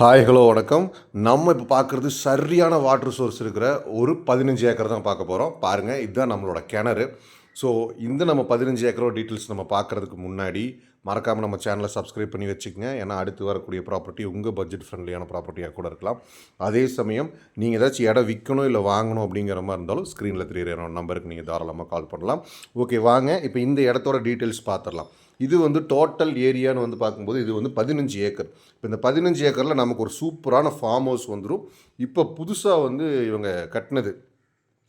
Hi hello வணக்கம். நம்ம இப்போ பார்க்குறது சரியான வாட்டர் சோர்ஸ் இருக்கிற ஒரு பதினஞ்சு ஏக்கர் தான் பார்க்க போகிறோம் பாருங்கள் இதுதான் நம்மளோட கிணறு. ஸோ இந்த நம்ம பதினஞ்சு ஏக்கரோட டீட்டெயில்ஸ் நம்ம பார்க்குறதுக்கு முன்னாடி மறக்காமல் நம்ம சேனலை சப்ஸ்கிரைப் பண்ணி வச்சுக்கோங்க. ஏன்னா அடுத்து வரக்கூடிய ப்ராப்பர்ட்டி உங்கள் பட்ஜெட் ஃப்ரெண்ட்லியான ப்ராப்பர்ட்டியாக கூட இருக்கலாம். அதே சமயம் நீங்கள் ஏதாச்சும் இடம் விற்கணும் இல்லை வாங்கணும் அப்படிங்கிற மாதிரி இருந்தாலும் ஸ்க்ரீனில் தெரியுற நம்பருக்கு நீங்கள் தாராளமாக கால் பண்ணலாம். ஓகே வாங்க இப்போ இந்த இடத்தோட டீட்டெயில்ஸ் பார்த்துடலாம் இது வந்து டோட்டல் ஏரியான்னு வந்து பார்க்கும்போது இது வந்து பதினஞ்சு ஏக்கர். இப்போ இந்த பதினஞ்சு ஏக்கரில் நமக்கு ஒரு சூப்பரான ஃபார்ம் ஹவுஸ் வந்துடும் இப்போ புதுசாக வந்து இவங்க கட்டினது.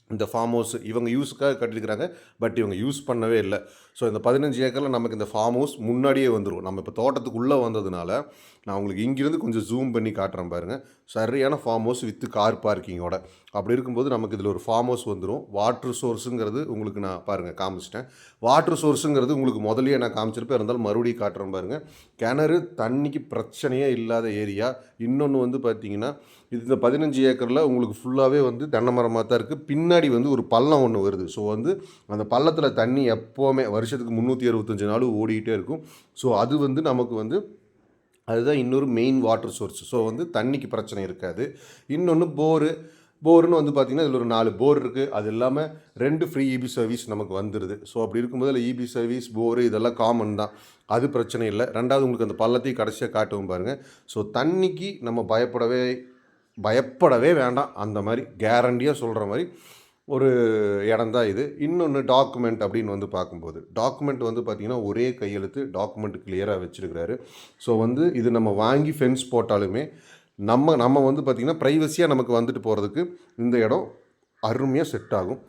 இந்த ஃபார்ம் ஹவுஸ் இவங்க யூஸுக்காக கட்டியிருக்கிறாங்க பட் இவங்க யூஸ் பண்ணவே இல்லை. ஸோ இந்த பதினஞ்சு ஏக்கரில் நமக்கு இந்த ஃபார்ம் ஹவுஸ் முன்னாடியே வந்துடும் நம்ம இப்போ தோட்டத்துக்குள்ளே வந்ததுனால நான் உங்களுக்கு இங்கேருந்து கொஞ்சம் ஜூம் பண்ணி காட்டுறேன் பாருங்கள் சரியான ஃபார்ம் ஹவுஸ் வித்து கார் பார்க்கிங்கோட அப்படி இருக்கும்போது நமக்கு இதில் ஒரு ஃபார்ம் ஹவுஸ் வந்துடும் வாட்ரு சோர்ஸுங்கிறது உங்களுக்கு நான் பாருங்கள் காமிச்சிட்டேன். வாட்ரு சோர்ஸுங்கிறது உங்களுக்கு முதலியே நான் காமிச்சிருப்பேன். இருந்தாலும் மறுபடியும் காட்டுறேன் பாருங்கள் கிணறு தண்ணிக்கு பிரச்சனையே இல்லாத ஏரியா. இன்னொன்று வந்து பார்த்தீங்கன்னா இது இந்த பதினஞ்சு ஏக்கரில் உங்களுக்கு ஃபுல்லாகவே வந்து தென்னை மரமாக தான் இருக்குது பின்னாடி வந்து ஒரு பள்ளம் ஒன்று வருது. ஸோ வந்து அந்த பள்ளத்தில் தண்ணி எப்போவுமே வருஷத்துக்கு முந்நூற்றி அறுபத்தஞ்சு நாள் ஓடிக்கிட்டே இருக்கும். ஸோ அது வந்து நமக்கு வந்து அதுதான் இன்னொரு மெயின் வாட்டர் சோர்ஸ் ஸோ வந்து தண்ணிக்கு பிரச்சனை இருக்காது. இன்னொன்று போரு போர்னு வந்து பார்த்திங்கன்னா இதில் ஒரு நாலு போர் இருக்குது அது இல்லாமல் ரெண்டு ஃப்ரீ இபி சர்வீஸ் நமக்கு வந்துடுது ஸோ அப்படி இருக்கும்போது அதில் இபி சர்வீஸ் போரு இதெல்லாம் காமன் தான். அது பிரச்சனை இல்லை. ரெண்டாவது உங்களுக்கு அந்த பள்ளத்தையும் கடைசியாக காட்டவும் பாருங்கள் ஸோ தண்ணிக்கு நம்ம பயப்படவே பயப்படவே வேண்டாம். அந்த மாதிரி கேரண்டியாக சொல்கிற மாதிரி. ஒரு இடம் தான் இது. இன்னொன்று டாக்குமெண்ட் அப்படின்னு வந்து பார்க்கும்போது டாக்குமெண்ட் வந்து பார்த்திங்கன்னா ஒரே கையெழுத்து டாக்குமெண்ட் கிளியராக வச்சுருக்கிறாரு. ஸோ வந்து இது நம்ம வாங்கி ஃபென்ஸ் போட்டாலுமே நம்ம நம்ம வந்து பார்த்திங்கன்னா ப்ரைவசியாக நமக்கு வந்துட்டு போகிறதுக்கு இந்த இடம் அருமையாக செட் ஆகும்.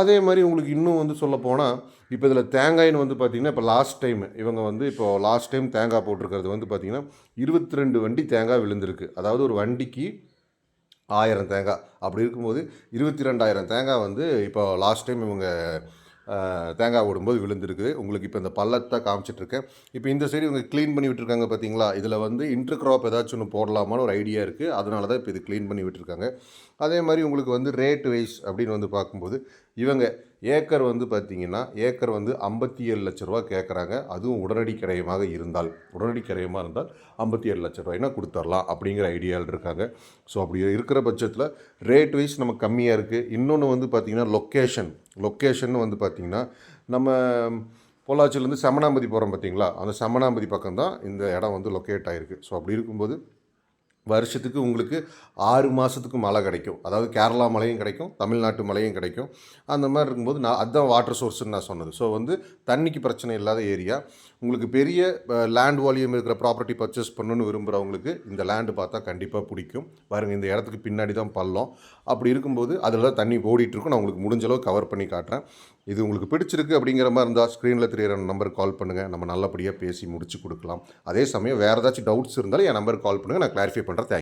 அதே மாதிரி உங்களுக்கு இன்னும் வந்து சொல்ல போனால் இப்போ இதில் தேங்காயின்னு வந்து பார்த்திங்கன்னா இப்போ லாஸ்ட் டைம் இவங்க வந்து இப்போ லாஸ்ட் டைம் தேங்காய் போட்டிருக்கிறது வந்து பார்த்திங்கன்னா இருபத்தி ரெண்டு வண்டி தேங்காய் விழுந்திருக்கு. அதாவது ஒரு வண்டிக்கு ஆயிரம் தேங்காய். அப்படி இருக்கும்போது இருபத்தி ரெண்டாயிரம் தேங்காய் வந்து இப்போ லாஸ்ட் டைம் இவங்க தேங்காய் ஓடும்போது விழுந்திருக்கு உங்களுக்கு இப்போ இந்த பள்ளத்தை காமிச்சிட்ருக்கேன். இப்போ இந்த சைடு இவங்க க்ளீன் பண்ணி விட்டுருக்காங்க பார்த்தீங்களா? இதில் வந்து இன்டர் கிராப் ஏதாச்சும் ஒன்று போடலாமான்னு ஒரு ஐடியா இருக்குது அதனால தான் இப்போ இது க்ளீன் பண்ணி விட்டுருக்காங்க. அதே மாதிரி உங்களுக்கு வந்து ரேட் வைஸ் அப்படின்னு வந்து பார்க்கும்போது இவங்க ஏக்கர் வந்து பார்த்திங்கன்னா ஏக்கர் வந்து ஐம்பத்தி ஏழு லட்ச ரூபா கேட்குறாங்க. அதுவும் உடனடி கிரயமாக இருந்தால் உடனடி கிரயமாக இருந்தால் ஐம்பத்தி ஏழு லட்ச ரூபாய்னா கொடுத்துர்லாம் அப்படிங்கிற ஐடியாவில் இருக்காங்க. ஸோ அப்படி இருக்கிற பட்சத்தில் ரேட் வைஸ் நம்ம கம்மியாக இருக்குது இன்னொன்று வந்து பார்த்திங்கன்னா லொக்கேஷன் லொக்கேஷன் வந்து பார்த்திங்கன்னா நம்ம பொள்ளாச்சியிலேருந்து சமணாம்பதி போகிறோம் பார்த்தீங்களா? அந்த சமணாம்பதி பக்கம் தான் இந்த இடம் வந்து லொக்கேட் ஆகிருக்கு ஸோ அப்படி இருக்கும்போது வருஷத்துக்கு உங்களுக்கு ஆறு மாதத்துக்கு மழை கிடைக்கும். அதாவது கேரளா மழையும் கிடைக்கும் தமிழ்நாட்டு மழையும் கிடைக்கும். அந்த மாதிரி இருக்கும்போது நான் அதுதான் வாட்டர் சோர்ஸ்ன்னு நான் சொன்னது. ஸோ வந்து தண்ணிக்கு பிரச்சனை இல்லாத ஏரியா. உங்களுக்கு பெரிய லேண்ட் வால்யூம் இருக்கிற ப்ராப்பர்ட்டி பர்ச்சேஸ் பண்ணணும்னு விரும்புகிறவங்களுக்கு இந்த லேண்டு பார்த்தா கண்டிப்பாக பிடிக்கும். பாருங்கள் இந்த இடத்துக்கு பின்னாடி தான் பள்ளம். அப்படி இருக்கும்போது அதில் தான் தண்ணி ஓடிட்டுருக்கும். நான் உங்களுக்கு முடிஞ்ச அளவு கவர் பண்ணி காட்டுறேன். இது உங்களுக்கு பிடிச்சிருக்கு அப்படிங்கிற மாதிரி இருந்தால் ஸ்க்ரீனில் தெரியிற நம்பருக்கு கால் பண்ணுங்கள் நம்ம நல்லபடியாக பேசி முடிச்சு கொடுக்கலாம். அதே சமயம் வேறு ஏதாச்சும் டவுட்ஸ் இருந்தாலும் என் நம்பருக்கு கால் பண்ணுங்கள் நான் கிளாரிஃபை contrata